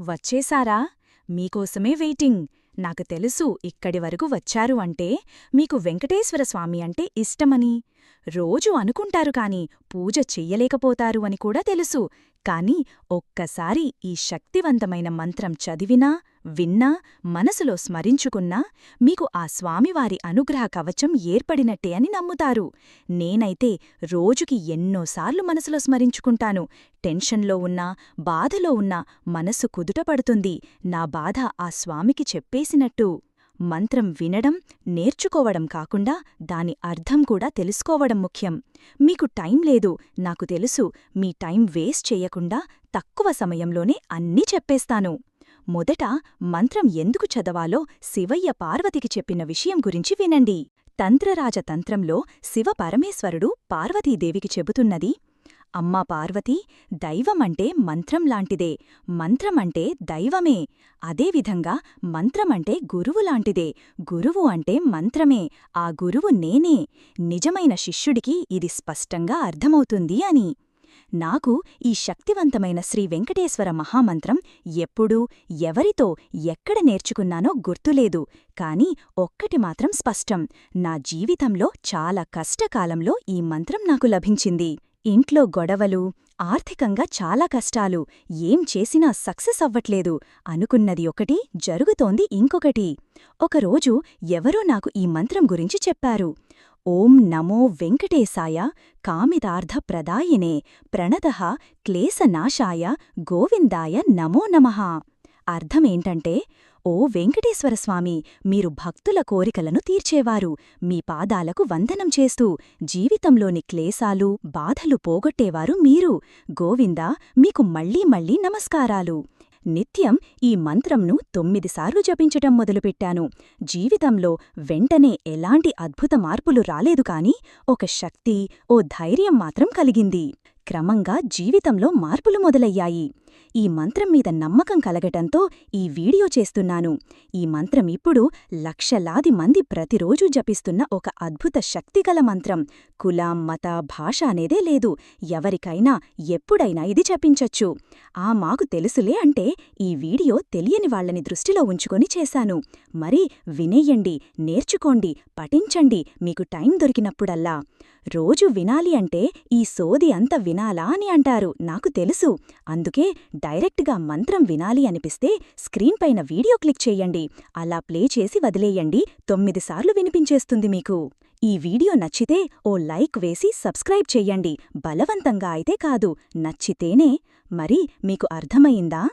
వచ్చేశారా? మీకోసమే వెయిటింగ్. నాకు తెలుసు ఇక్కడి వరకు వచ్చారు అంటే మీకు వెంకటేశ్వర స్వామి అంటే ఇష్టమని. రోజు అనుకుంటారు కాని పూజ చెయ్యలేకపోతారు అని కూడా తెలుసు. కాని ఒక్కసారి ఈ శక్తివంతమైన మంత్రం చదివినా విన్నా మనసులో స్మరించుకున్నా మీకు ఆ స్వామివారి అనుగ్రహ కవచం ఏర్పడినట్టే అని నమ్ముతారు. నేనైతే రోజుకి ఎన్నోసార్లు మనసులో స్మరించుకుంటాను. టెన్షన్లో ఉన్నా బాధలో ఉన్నా మనసు కుదుటపడుతుంది నా బాధ ఆ స్వామికి చెప్పేసినట్టు. మంత్రం వినడం నేర్చుకోవడం కాకుండా దాని అర్థం కూడా తెలుసుకోవడం ముఖ్యం. మీకు టైం లేదు నాకు తెలుసు మీ టైం వేస్ట్ చెయ్యకుండా తక్కువ సమయంలోనే అన్నీ చెప్పేస్తాను. మొదట మంత్రం ఎందుకు చదవాలో శివయ్య పార్వతికి చెప్పిన విషయం గురించి వినండి. తంత్రరాజ తంత్రంలో శివ పరమేశ్వరుడు పార్వతీదేవికి చెబుతున్నది అమ్మా పార్వతీ దైవమంటే మంత్రంలాంటిదే మంత్రమంటే దైవమే. అదేవిధంగా మంత్రమంటే గురువులాంటిదే. గురువు అంటే మంత్రమే. ఆ గురువు నేనే. నిజమైన శిష్యుడికి ఇది స్పష్టంగా అర్థమవుతుంది అని. నాకు ఈ శక్తివంతమైన శ్రీ వెంకటేశ్వర మహామంత్రం ఎప్పుడూ ఎవరితో ఎక్కడ నేర్చుకున్నానో గుర్తులేదు. కాని ఒక్కటి మాత్రం స్పష్టం నా జీవితంలో చాలా కష్టకాలంలో ఈ మంత్రం నాకు లభించింది. ఇంట్లో గొడవలు ఆర్థికంగా చాలా కష్టాలు ఏం చేసినా సక్సెస్ అవ్వట్లేదు అనుకున్నది ఒకటి జరుగుతోంది ఇంకొకటి. ఒకరోజు ఎవరో నాకు ఈ మంత్రం గురించి చెప్పారు. ఓం నమో వెంకటేశాయ కామితార్థప్రదాయినే ప్రణతః క్లేశనాశాయ గోవిందాయ నమో నమః. అర్థమేంటంటే ఓ వెంకటేశ్వరస్వామి మీరు భక్తుల కోరికలను తీర్చేవారు. మీ పాదాలకు వందనం చేస్తూ జీవితంలోని క్లేశాలు బాధలు పోగొట్టేవారు మీరు. గోవిందా మీకు మళ్ళీ మళ్ళీ నమస్కారాలు. నిత్యం ఈ మంత్రంను తొమ్మిదిసార్లు జపించటం మొదలుపెట్టాను. జీవితంలో వెంటనే ఎలాంటి అద్భుత మార్పులు రాలేదు కాని ఒక శక్తి ఓ ధైర్యం మాత్రం కలిగింది. క్రమంగా జీవితంలో మార్పులు మొదలయ్యాయి. ఈ మంత్రం మీద నమ్మకం కలగటంతో ఈ వీడియో చేస్తున్నాను. ఈ మంత్రం ఇప్పుడు లక్షలాది మంది ప్రతిరోజూ జపిస్తున్న ఒక అద్భుత శక్తిగల మంత్రం. కులం మత భాష అనేదే లేదు. ఎవరికైనా ఎప్పుడైనా ఇది జపించొచ్చు. ఆ మాకు తెలుసులే అంటే ఈ వీడియో తెలియని వాళ్ళని దృష్టిలో ఉంచుకొని చేశాను. మరి వినేయండి నేర్చుకోండి పఠించండి మీకు టైం దొరికినప్పుడల్లా. రోజు వినాలి అంటే ఈ సోది అంత వినాలా అని అంటారు. నాకు తెలుసు. అందుకే డైరెక్ట్గా మంత్రం వినాలి అనిపిస్తే స్క్రీన్ పైన వీడియో క్లిక్ చెయ్యండి అలా ప్లే చేసి వదిలేయండి. తొమ్మిది సార్లు వినిపించేస్తుంది మీకు. ఈ వీడియో నచ్చితే ఓ లైక్ వేసి సబ్స్క్రైబ్ చెయ్యండి బలవంతంగా అయితే కాదు. నచ్చితేనే. మరి మీకు అర్థమయిందా